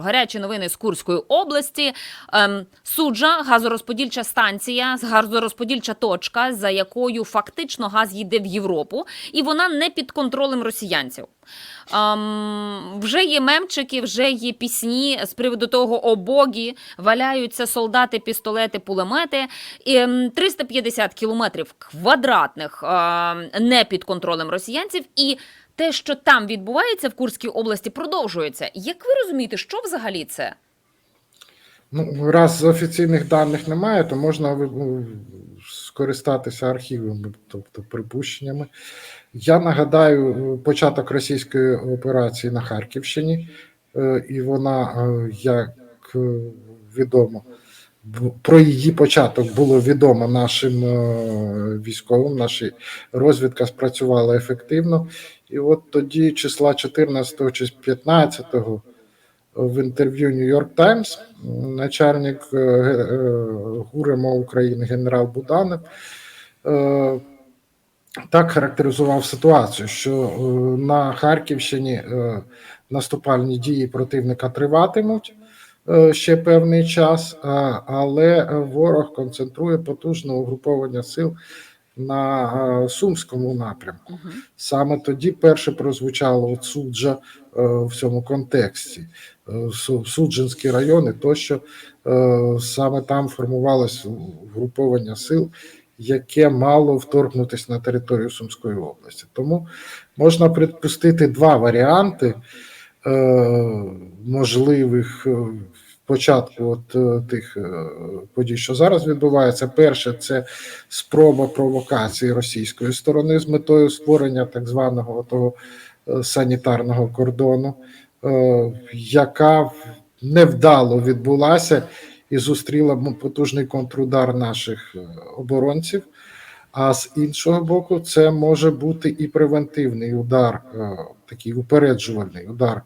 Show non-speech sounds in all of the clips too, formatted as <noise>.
Гарячі новини з Курської області. Ем, суджа, газорозподільча станція, газорозподільча точка, за якою фактично газ їде в Європу, і вона не під контролем росіянців. Ем, вже є мемчики, вже є пісні з приводу того обогі, валяються солдати, пістолети, пулемети. Ем, 350 кілометрів квадратних ем, не під контролем росіянців. І те, що там відбувається в Курській області, продовжується. Як ви розумієте, що взагалі це? Ну, раз офіційних даних немає, то можна скористатися архівами, тобто припущеннями. Я нагадаю початок російської операції на Харківщині, е, і вона, е, як е, відомо, про її початок було відомо нашим е, військовим, наша розвідка спрацювала ефективно. І от тоді, числа 14 чи 15 в інтерв'ю New York Times начальник е, е, ГУРМО України генерал Буданов е, так характеризував ситуацію, що на Харківщині наступальні дії противника триватимуть ще певний час, але ворог концентрує потужне угруповання сил на е, Сумському напрямку. Саме тоді перше прозвучало от суджа е, в цьому контексті. Е, Суджинські райони, тощо саме там формувалось угруповання сил, яке мало вторгнутися на територію Сумської області. Тому можна припустити два варіанти можливих початку от е, тих е, подій, що зараз відбувається. Перше, це спроба провокації російської сторони з метою створення так званого того е, санітарного кордону, яка невдало відбулася і зустріла потужний контрудар наших оборонців. А з іншого боку, це може бути і превентивний удар, такий упереджувальний удар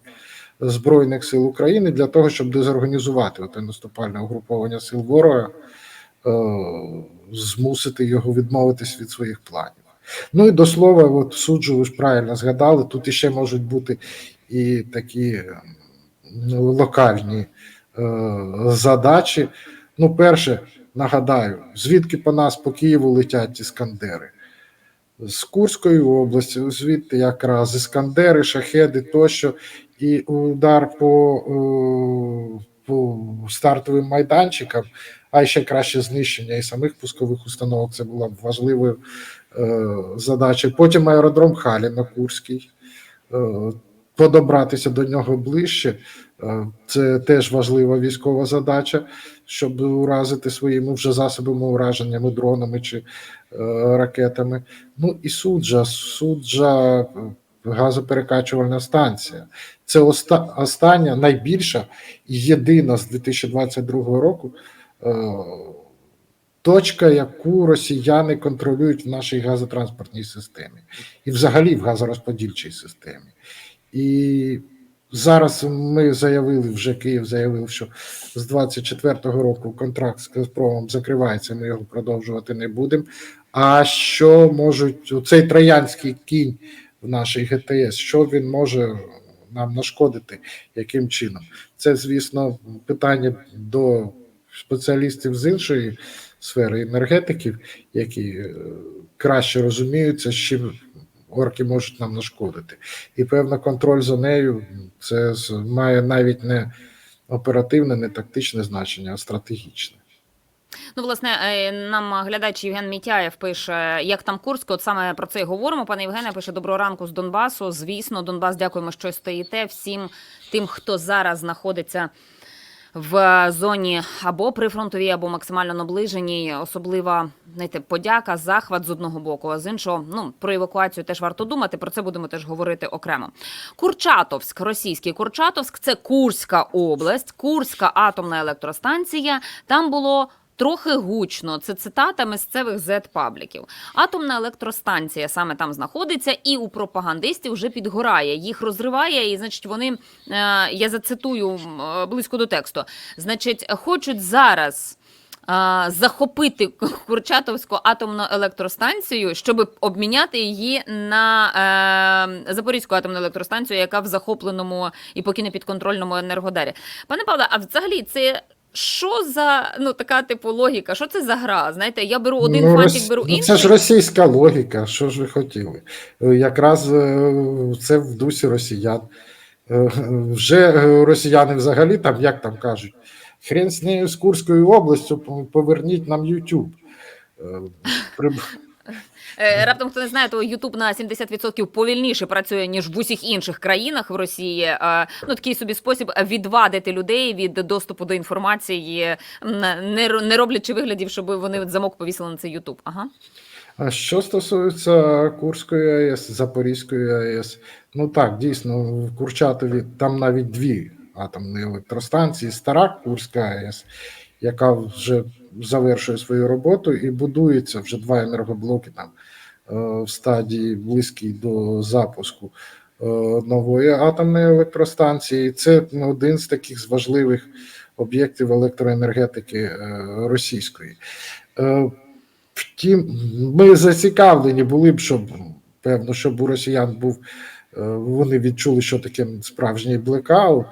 Збройних сил України для того, щоб дезорганізувати те наступальне угруповання сил ворога, е, змусити його відмовитись від своїх планів. Ну і до слова, от суджу, ви ж правильно згадали, тут іще можуть бути і такі е, ну, локальні е, задачі. Ну, перше, нагадаю, звідки по нас по Києву летять іскандери? З Курської області, звідти якраз іскандери, шахеди тощо, і удар по, е, по стартовим майданчикам, а ще краще знищення і самих пускових установок. Це була б важливою е, задачею. Потім аеродром Халіна Курський. Е, подобратися до нього ближче. Це теж важлива військова задача, щоб уразити своїми вже засобами ураженнями, дронами чи ракетами. Ну і суджа, суджа газоперекачувальна станція. Це оста- остання, найбільша і єдина з 2022 року. е, Точка, яку росіяни контролюють в нашій газотранспортній системі, і взагалі в газорозподільчій системі. І зараз ми заявили, вже Київ заявив, що з 24-го року контракт з Газпромом закривається, ми його продовжувати не будемо. А що можуть цей троянський кінь в нашій ГТС, що він може нам нашкодити, яким чином? Це, звісно, питання до спеціалістів з іншої сфери енергетиків, які е, краще розуміються, з чим орки можуть нам нашкодити. І певно, контроль за нею це має навіть не оперативне, не тактичне значення, а стратегічне. Ну, власне, е, нам глядач Євген Мітяєв пише, як там Курськ, от саме про це і говоримо. Пане Євгене пише доброго ранку з Донбасу. Звісно, Донбас, дякуємо, що стоїте. Всім тим, хто зараз знаходиться в зоні або прифронтовій, або максимально наближеній. Особлива знаєте, подяка, захват з одного боку, а з іншого, ну про евакуацію теж варто думати. Про це будемо теж говорити окремо. Курчатовськ, російський Курчатовськ, це Курська область, Курська атомна електростанція. Там було. Трохи гучно, це цитата місцевих зет-пабліків. Атомна електростанція саме там знаходиться, і у пропагандистів вже підгорає. Їх розриває, і значить, вони е, я зацитую е, близько до тексту. Значить, хочуть зараз захопити <laughs> Курчатовську атомну електростанцію, щоб обміняти її на е, Запорізьку атомну електростанцію, яка в захопленому і поки не підконтрольному енергодарі. Пане Павле, а взагалі це. Що за ну така типу логіка? Що це за гра? Знаєте, я беру один Ну, фантик, беру ну, інший. Це ж російська логіка. Що ж ви хотіли? Е, Якраз е, це в дусі росіян. Е, Вже росіяни взагалі там, як там кажуть, хрен з нею з Курською областю, поверніть нам YouTube. Е, Е, Раптом хто не знає, то YouTube на 70% повільніше працює ніж в усіх інших країнах в Росії. Е, Ну такий собі спосіб відвадити людей від доступу до інформації, не роблячи виглядів, щоб вони замок повісили на цей YouTube. Ага. А що стосується Курської АЕС, Запорізької АЕС, ну так, дійсно, в Курчатові там навіть дві атомні електростанції, стара Курська АЕС, яка вже завершує свою роботу і будується вже два енергоблоки там е, в стадії близькій до запуску е, нової атомної електростанції. Це один з таких важливих об'єктів електроенергетики е, російської. Втім, ми зацікавлені були б, щоб певно, щоб у росіян був, вони відчули, що таке справжній блекаут.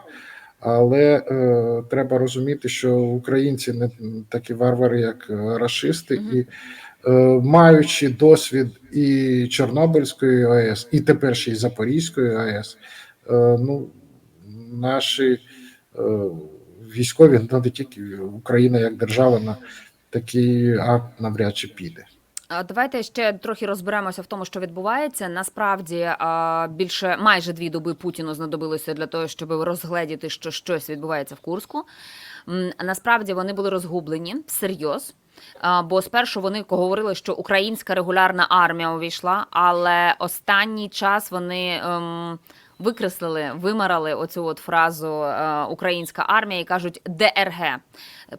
Але е, треба розуміти, що українці не такі варвари, як е, рашисти, Мгм. і е, маючи досвід і Чорнобильської АЕС, і тепер ще й Запорізької АЕС, е, ну, наші е, військові, ну не тільки Україна як держава на такий акт навряд чи піде. Давайте ще трохи розберемося в тому, що відбувається. Насправді більше майже дві доби Путіну знадобилося для того, щоб розгледіти, що щось відбувається в Курську. Насправді вони були розгублені всерйоз. Бо спершу вони говорили, що українська регулярна армія увійшла, але останній час вони ем, викреслили, вимарали оцю от фразу е, українська армія і кажуть ДРГ,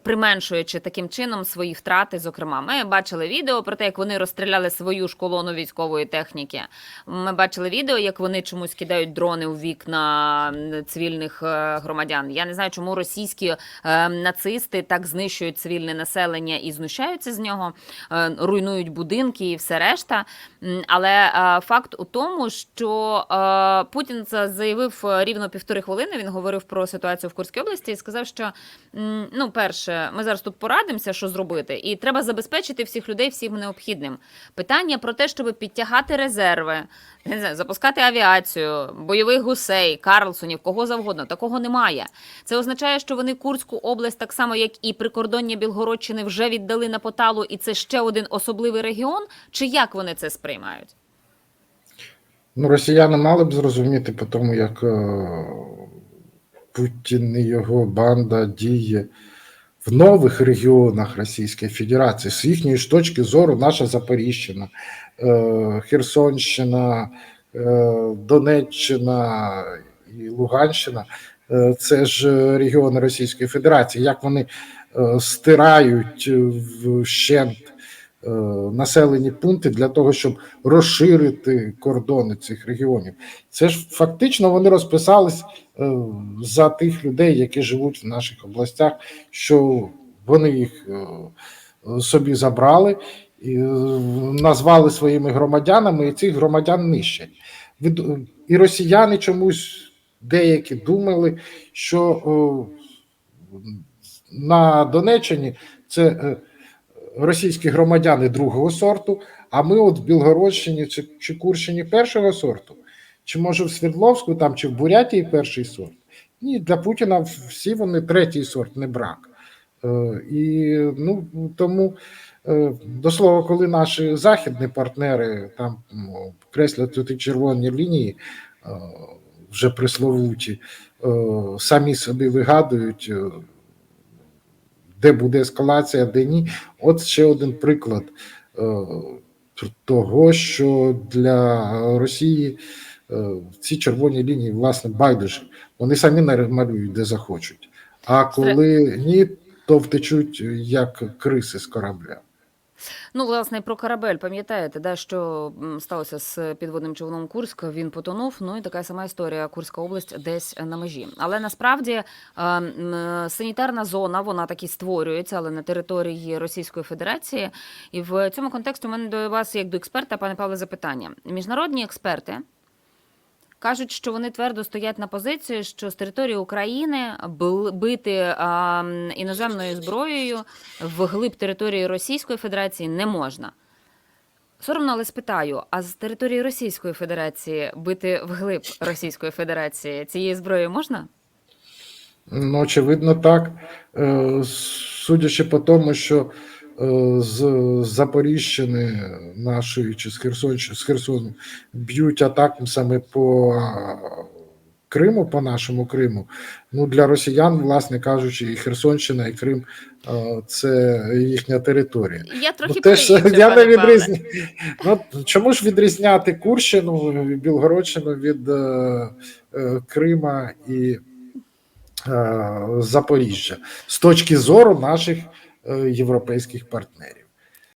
применшуючи таким чином свої втрати. Зокрема, ми бачили відео про те, як вони розстріляли свою ж колону військової техніки. Ми бачили відео, як вони чомусь кидають дрони у вікна цивільних е, громадян. Я не знаю, чому російські е, нацисти так знищують цивільне населення і знущаються з нього, е, руйнують будинки і все решта. Але факт у тому, що Путін це заявив рівно півтори хвилини. Він говорив про ситуацію в Курській області і сказав, що ну, перше, ми зараз тут порадимося, що зробити, і треба забезпечити всіх людей всім необхідним. Питання про те, щоб підтягати резерви, не знаю, запускати авіацію, бойових гусей, Карлсонів, кого завгодно, такого немає. Це означає, що вони Курську область, так само як і прикордоння Білгородщини, вже віддали на поталу, і це ще один особливий регіон. Чи як вони це сприймають? Ну, росіяни мали б зрозуміти по тому, як е, Путін і його банда діє в нових регіонах Російської Федерації. З їхньої ж точки зору, наша Запоріжжя, е, Херсонщина, е, Донеччина і Луганщина е, це ж регіони Російської Федерації. Як вони стирають вщент населені пункти для того, щоб розширити кордони цих регіонів. Це ж фактично вони розписались е, за тих людей, які живуть в наших областях, що вони їх е, собі забрали і е, назвали своїми громадянами, і цих громадян нищать. І росіяни чомусь деякі думали, що е, на Донеччині це. Російські громадяни другого сорту, а ми от в Білгородщині чи, чи Курщині першого сорту. Чи може в Свердловську там, чи в Бурятії перший сорт? Ні, для Путіна всі вони третій сорт, не брак. Е, і ну, тому, е, до слова, коли наші західні партнери там ну, креслять ті червоні лінії, е, вже пресловуті, е, самі собі вигадують. Де буде ескалація, де ні. От ще один приклад е, того, що для Росії е, ці червоні лінії, власне, байдуже. Вони самі намалюють, де захочуть. А коли ні, то втечуть як криси з корабля. Ну, власне, про корабель, пам'ятаєте, да, що сталося з підводним човном Курськ? Він потонув. Ну і така сама історія. Курська область десь на межі. Але насправді е, санітарна зона вона таки створюється, але на території Російської Федерації. І в цьому контексті у мене до вас, як до експерта, пане Павле, запитання. Міжнародні експерти. Кажуть, що вони твердо стоять на позиції, що з території України бити а, іноземною зброєю в глиб території Російської Федерації не можна. Соромно, але спитаю: а з території Російської Федерації бити вглиб Російської Федерації цією зброєю можна? Ну, очевидно, так. Е, Судячи по тому, що з Запоріжщини нашої чи з Херсонщини, з Херсону б'ють атаку саме по е, Криму, по нашому Криму. Ну, для росіян, власне кажучи, і Херсонщина, і Крим е, це їхня територія. Я трохи Ну, теж, по-іншому, я не відрізня... ну, чому ж відрізняти Курщину, Білгородщину від е, е, Крима і е, Запоріжжя з точки зору наших е, європейських партнерів?